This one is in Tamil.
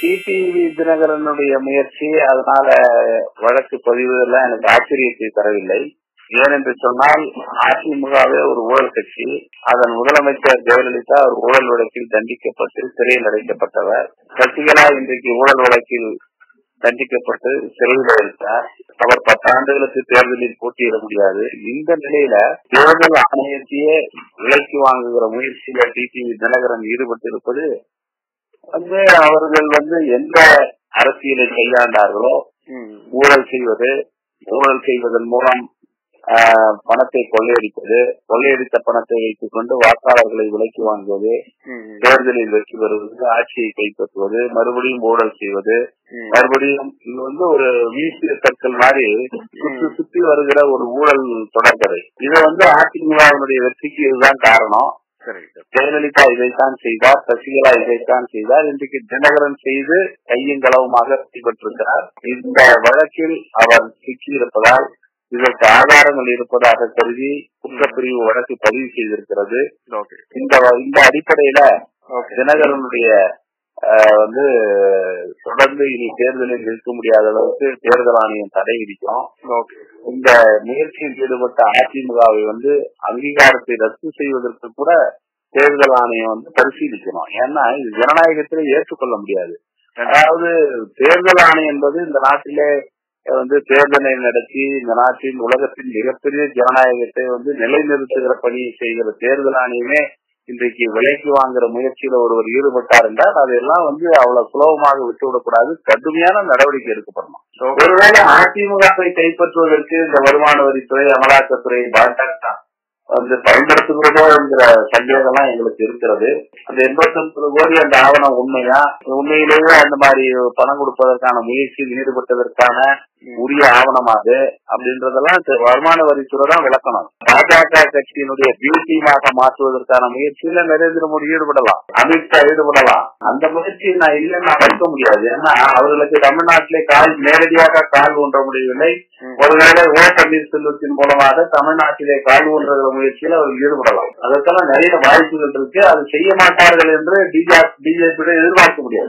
டிடிவி தினகரனுடைய முயற்சி அதனால வழக்கு பதிவுதெல்லாம் எனக்கு ஆச்சரியத்தை தரவில்லை. ஏனென்று சொன்னால் அதிமுகவே ஒரு ஊழல் கட்சி. அதன் முதலமைச்சர் ஜெயலலிதா ஒரு ஊழல் வழக்கில் தண்டிக்கப்பட்டு சிறையில் அடைக்கப்பட்டவர். சசிகலா இன்றைக்கு ஊழல் வழக்கில் தண்டிக்கப்பட்டு சிறையில் இருந்தார் அவர் பத்தாண்டுகளுக்கு தேர்தலில் போட்டியிட முடியாது. இந்த நிலையில தேர்தல் ஆணையத்தையே விலைக்கு வாங்குகிற முயற்சியில டிடிவி தினகரன் ஈடுபட்டிருப்பது வந்து அவர்கள் வந்து எந்த அரசியலை கையாண்டார்களோ ஊழல் செய்வது ஊழல் செய்வதன் மூலம் பணத்தை கொள்ளையடிப்பது கொள்ளையடித்த பணத்தை வைத்துக் கொண்டு வாக்காளர்களை விலைக்கு வாங்குவது தேர்தலில் வெற்றி பெறுவது ஆட்சியை கைப்பற்றுவது மறுபடியும் ஊழல் செய்வது மறுபடியும் இது வந்து ஒரு வீசிய சர்க்கிள் மாதிரி சுத்தி சுத்தி வருகிற ஒரு ஊழல் தொடர்கதை. இது வந்து அதிமுகவினுடைய வெற்றிக்கு இதுதான் காரணம். ஜெயலலிதா இதைத்தான் செய்தார் சசிகலா இதைத்தான் செய்தார் இன்றைக்கு தினகரன் செய்து கையும் களவுமாக வெற்றி பெற்றிருக்கிறார் இந்த வழக்கில் அவர் சிக்கியிருப்பதால் இதற்கு ஆதாரங்கள் இருப்பதாக கருதி குற்றப்பிரிவு வழக்கு பதிவு செய்திருக்கிறது. இந்த இந்த அடிப்படையில தினகரனுடைய வந்து தொடர்ந்து இனி தேர்தலில் நிற்க முடியாத அளவுக்கு தேர்தல் ஆணையம் தடை விதிக்கும் இந்த முயற்சியில் ஈடுபட்ட அதிமுகவை வந்து அங்கீகாரத்தை ரத்து செய்வதற்கு கூட தேர்தல் ஆணையம் வந்து பரிசீலிக்கணும். ஏன்னா இது ஜனநாயகத்திலே ஏற்றுக்கொள்ள முடியாது. அதாவது தேர்தல் ஆணையம் என்பது இந்த நாட்டிலே வந்து தேர்தலை நடத்தி இந்த நாட்டின் உலகத்தின் மிகப்பெரிய ஜனநாயகத்தை வந்து நிலைநிறுத்துகிற பணியை செய்கிற தேர்தல் ஆணையமே இன்றைக்கு விலைக்கு வாங்குற முயற்சியில ஒருவர் ஈடுபட்டார் என்றால் அதெல்லாம் வந்து அவ்வளவு சுலபமாக விட்டுவிடக்கூடாது. கடுமையான நடவடிக்கை எடுக்கப்படணும். ஒருவேளை அதிமுகவை கைப்பற்றுவதற்கு இந்த வருமான வரித்துறை அமலாக்கத்துறை பாஜக வந்து பயன்படுத்துகிறதோ என்கிற சந்தேகம்லாம் எங்களுக்கு இருக்கிறது. அந்த எண்பத்தி ஒன்பது கோடி அந்த ஆவணம் உண்மையா? உண்மையிலேயே அந்த மாதிரி பணம் கொடுப்பதற்கான முயற்சியில் ஈடுபட்டதற்கான உரிய ஆவணமா அது அப்படின்றதெல்லாம் வருமான வரித்துறை தான் விளக்கணும். பாஜக கட்சியினுடைய பி டீமாக மாற்றுவதற்கான முயற்சியில நரேந்திர மோடி ஈடுபடலாம். அமித்ஷா ஈடுபடலாம். அந்த முயற்சியை நான் இல்லைன்னு மறுக்க முடியாது. ஏன்னா அவர்களுக்கு தமிழ்நாட்டிலே கால் நேரடியாக கால் ஊன்ற முடியவில்லை. ஒருவேளை ஓ பன்னீர்செல்வத்தின் மூலமாக தமிழ்நாட்டிலே கால் ஊன்றுகிற முயற்சியில் அவர்கள் ஈடுபடலாம். அதற்கெல்லாம் நிறைய வாய்ப்புகள் இருக்கு. அது செய்ய மாட்டார்கள் என்று பிஜேபி எதிர்பார்க்க முடியாது.